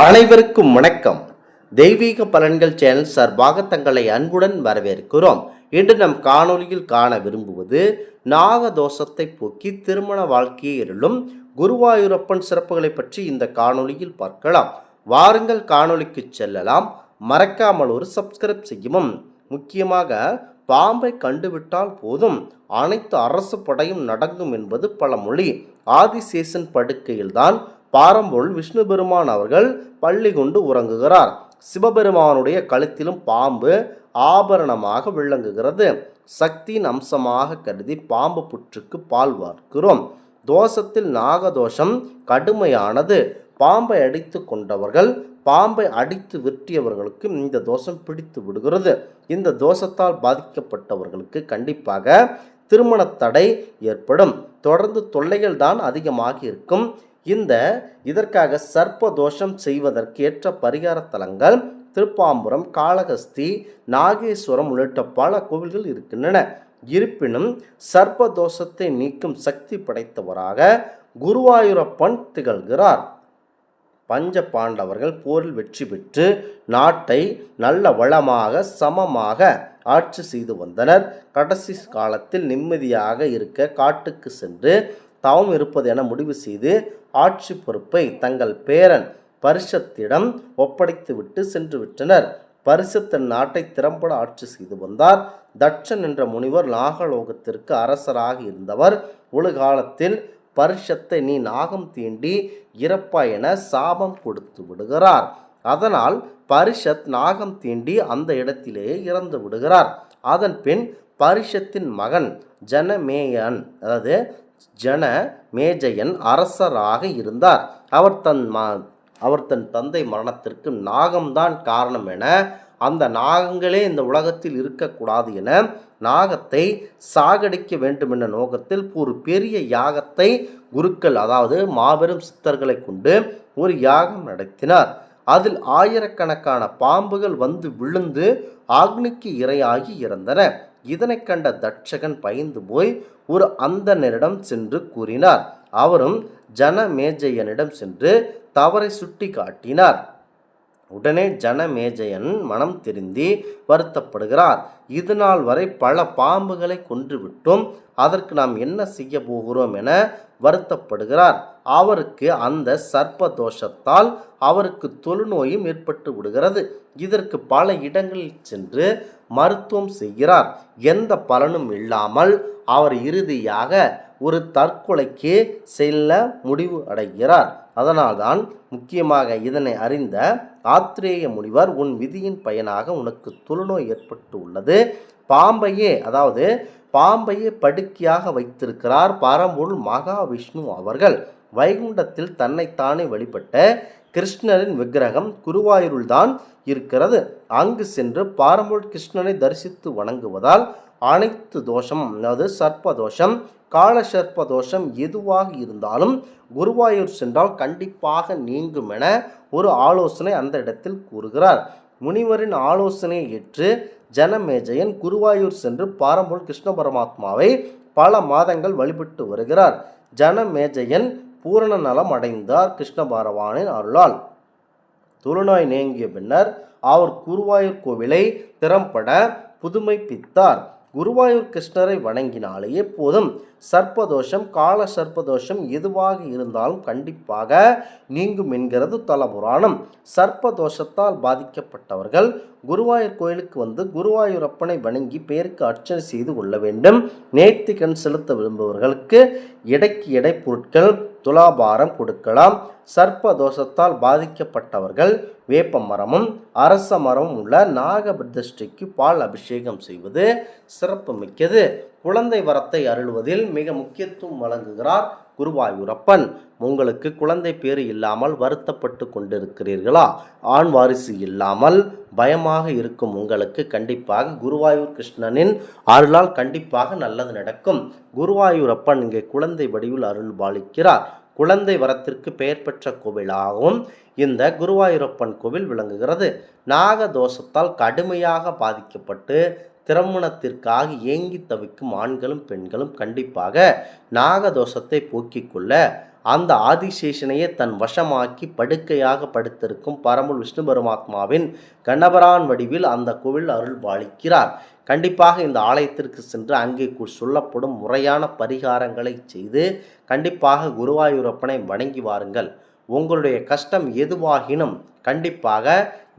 அனைவருக்கும் வணக்கம். தெய்வீக பலன்கள் சேனல் சார்பாக தங்களை அன்புடன் வரவேற்கிறோம். இன்று நம் காணொலியில் காண விரும்புவது நாக தோஷத்தை போக்கி திருமண வாழ்க்கையை இருளும் குருவாயூரப்பன் சிறப்புகளை பற்றி இந்த காணொலியில் பார்க்கலாம். வாருங்கள் காணொலிக்கு செல்லலாம். மறக்காமல் ஒரு சப்ஸ்கிரைப் செய்யவும். முக்கியமாக பாம்பை கண்டுவிட்டால் போதும். அனைத்து அரசு படையும் நடங்கும் என்பது பழமொழி. ஆதிசேஷன் படுக்கையில்தான் பாரம்பொருள் விஷ்ணு பெருமான் அவர்கள் பள்ளி கொண்டு உறங்குகிறார். சிவபெருமானுடைய கழுத்திலும் பாம்பு ஆபரணமாக விளங்குகிறது. சக்தியின் அம்சமாக கருதி பாம்பு புற்றுக்கு பால் வார்க்கிறோம். தோஷத்தில் நாகதோஷம் கடுமையானது. பாம்பை அடித்து கொண்டவர்கள் பாம்பை அடித்து விற்றியவர்களுக்கு இந்த தோஷம் பிடித்து விடுகிறது. இந்த தோஷத்தால் பாதிக்கப்பட்டவர்களுக்கு கண்டிப்பாக திருமண தடை ஏற்படும். தொடர்ந்து தொல்லைகள் தான் அதிகமாக இருக்கும். இந்த இதற்காக சர்ப்ப தோஷம் செய்வதற்கு ஏற்ற பரிகார தலங்கள் திருப்பாம்புரம் காளகஸ்தி நாகேஸ்வரம் உள்ளிட்ட பல கோவில்கள் இருக்கின்றன. இருப்பினும் சர்ப்ப தோஷத்தை நீக்கும் சக்தி படைத்தவராக குருவாயூரப்பன் திகழ்கிறார். பஞ்ச பாண்டவர்கள் போரில் வெற்றி பெற்று நாட்டை நல்ல வளமாக சமமாக ஆட்சி செய்து வந்தனர். கடைசி காலத்தில் நிம்மதியாக இருக்க காட்டுக்கு சென்று தாவும் இருப்பது என முடிவு செய்து ஆட்சி பொறுப்பை தங்கள் பேரன் பரிஷத்திடம் ஒப்படைத்துவிட்டு சென்று விட்டனர் பரிசத்தன் நாட்டை திறம்பட ஆட்சி செய்து வந்தார். தட்சன் என்ற முனிவர் நாகலோகத்திற்கு அரசராக இருந்தவர். ஒரு காலத்தில் பரிஷத்தை நீ நாகம் தீண்டி இறப்பா என சாபம் கொடுத்து விடுகிறார். அதனால் பரிஷத் நாகம் தீண்டி அந்த இடத்திலேயே இறந்து விடுகிறார். அதன் பின் பரிஷத்தின் மகன் ஜனமேயன் அதாவது ஜன மேஜயன் அரசராக இருந்தார். அவர் தன் ம அவர் தன் தந்தை மரணத்திற்கு நாகம்தான் காரணம் என அந்த நாகங்களே இந்த உலகத்தில் இருக்கக்கூடாது என நாகத்தை சாகடிக்க வேண்டும் என்ற நோக்கத்தில் ஒரு பெரிய யாகத்தை குருக்கள் அதாவது மாபெரும் சித்தர்களை கொண்டு ஒரு யாகம் நடத்தினார். அதில் ஆயிரக்கணக்கான பாம்புகள் வந்து விழுந்து ஆக்னிக்கு இரையாகி இறந்தன. இதனை கண்ட தட்சகன் பயந்து போய் ஒரு அந்தனரிடம் சென்று கூறினார். அவரும் ஜனமேஜையனிடம் சென்று தவறை சுட்டி காட்டினார் உடனே ஜனமேஜயன் மனம் திருந்தி வருத்தப்படுகிறார். இது நாள் வரை பல பாம்புகளை கொன்றுவிட்டும். அதற்கு நாம் என்ன செய்ய போகிறோம் என வருத்தப்படுகிறார். அவருக்கு அந்த சர்ப்ப தோஷத்தால் அவருக்கு தொழுநோயும் ஏற்பட்டு விடுகிறது. இதற்கு பல இடங்களில் சென்று மருத்துவம் செய்கிறார். எந்த பலனும் இல்லாமல் அவர் இறுதியாக ஒரு தற்கொலைக்கு செல்ல முடிவு அடைகிறார். அதனால்தான் முக்கியமாக இதனை அறிந்த ஆத்திரேய முனிவர் உன் விதியின் பயனாக உனக்கு தொழுநோய் ஏற்பட்டு உள்ளது பாம்பையே அதாவது பாம்பையே படுக்கையாக வைத்திருக்கிறார் பரம்பொருள் மகாவிஷ்ணு அவர்கள். வைகுண்டத்தில் தன்னைத்தானே வழிபட்ட கிருஷ்ணரின் விக்கிரகம் குருவாயூரில்தான் இருக்கிறது. அங்கு சென்று பாரம்பொருள் கிருஷ்ணனை தரிசித்து வணங்குவதால் அனைத்து தோஷம் அதாவது சர்ப்ப தோஷம் காலசர்ப்ப தோஷம் எதுவாக இருந்தாலும் குருவாயூர் சென்றால் கண்டிப்பாக நீங்கும் என ஒரு ஆலோசனை அந்த இடத்தில் கூறுகிறார். முனிவரின் ஆலோசனையை ஏற்று ஜனமேஜயன் குருவாயூர் சென்று பாரம்பூர் கிருஷ்ண பரமாத்மாவை பல மாதங்கள் வழிபட்டு வருகிறார். ஜனமேஜயன் பூரண நலம் அடைந்தார் கிருஷ்ண பகவானின் அருளால். தொழுநோய் நீங்கிய பின்னர் அவர் குருவாயூர் கோவிலை திறம்பட புதுமைப்பித்தார். குருவாயூர் கிருஷ்ணரை வணங்கினாலே போதும். சர்ப்பதோஷம் கால சர்ப்பதோஷம் எதுவாக இருந்தாலும் கண்டிப்பாக நீங்கும் என்கிறது தலபுராணம். சர்ப்பதோஷத்தால் பாதிக்கப்பட்டவர்கள் குருவாயூர் கோயிலுக்கு வந்து குருவாயூரப்பனை வணங்கி பேருக்கு அர்ச்சனை செய்து கொள்ள வேண்டும். நேர்த்தி கண் செலுத்த விரும்புபவர்களுக்கு எடைக்கு எடை பொருட்கள் துலாபாரம் கொடுக்கலாம். சர்ப்ப தோஷத்தால் பாதிக்கப்பட்டவர்கள் வேப்ப மரமும் அரச மரமும் உள்ள நாகபிரதிஷ்டைக்கு பால் அபிஷேகம் செய்வது சிறப்பு மிக்கது குழந்தை வரத்தை அருள்வதில் மிக முக்கியத்துவம் வழங்குகிறார் குருவாயூரப்பன். உங்களுக்கு குழந்தை பேறு இல்லாமல் வருத்தப்பட்டு கொண்டிருக்கிறீர்களா? ஆண் வாரிசு இல்லாமல் பயமாக இருக்கும் உங்களுக்கு கண்டிப்பாக குருவாயூர் கிருஷ்ணனின் அருளால் கண்டிப்பாக நல்லது நடக்கும். குருவாயூரப்பன் இங்கே குழந்தை வடிவில் அருள் பாலிக்கிறார் குழந்தை வரத்திற்கு பெயர் பெற்ற கோவிலாகவும் இந்த குருவாயூரப்பன் கோவில் விளங்குகிறது. நாக தோஷத்தால் கடுமையாக பாதிக்கப்பட்டு திருமணத்திற்காக ஏங்கி தவிக்கும் ஆண்களும் பெண்களும் கண்டிப்பாக நாகதோஷத்தை போக்கிக் கொள்ள அந்த ஆதிசேஷனையே தன் வசமாக்கி படுக்கையாக படுத்திருக்கும் பரமல் விஷ்ணு பரமாத்மாவின் கண்ணபரான் வடிவில் அந்த கோவில் அருள் பாலிக்கிறார் கண்டிப்பாக இந்த ஆலயத்திற்கு சென்று அங்கே சொல்லப்படும் முறையான பரிகாரங்களை செய்து கண்டிப்பாக குருவாயூரப்பனை வணங்கி வாருங்கள். உங்களுடைய கஷ்டம் எதுவாகினும் கண்டிப்பாக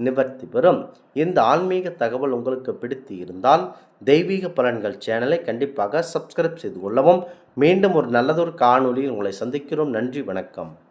நிவர்த்தி பெறும். இந்த ஆன்மீக தகவல் உங்களுக்கு பிடித்து இருந்தால் தெய்வீக பலன்கள் சேனலை கண்டிப்பாக சப்ஸ்கிரைப் செய்து கொள்ளவும். மீண்டும் ஒரு நல்லதொரு காணொலியில் உங்களை சந்திக்கிறோம். நன்றி வணக்கம்.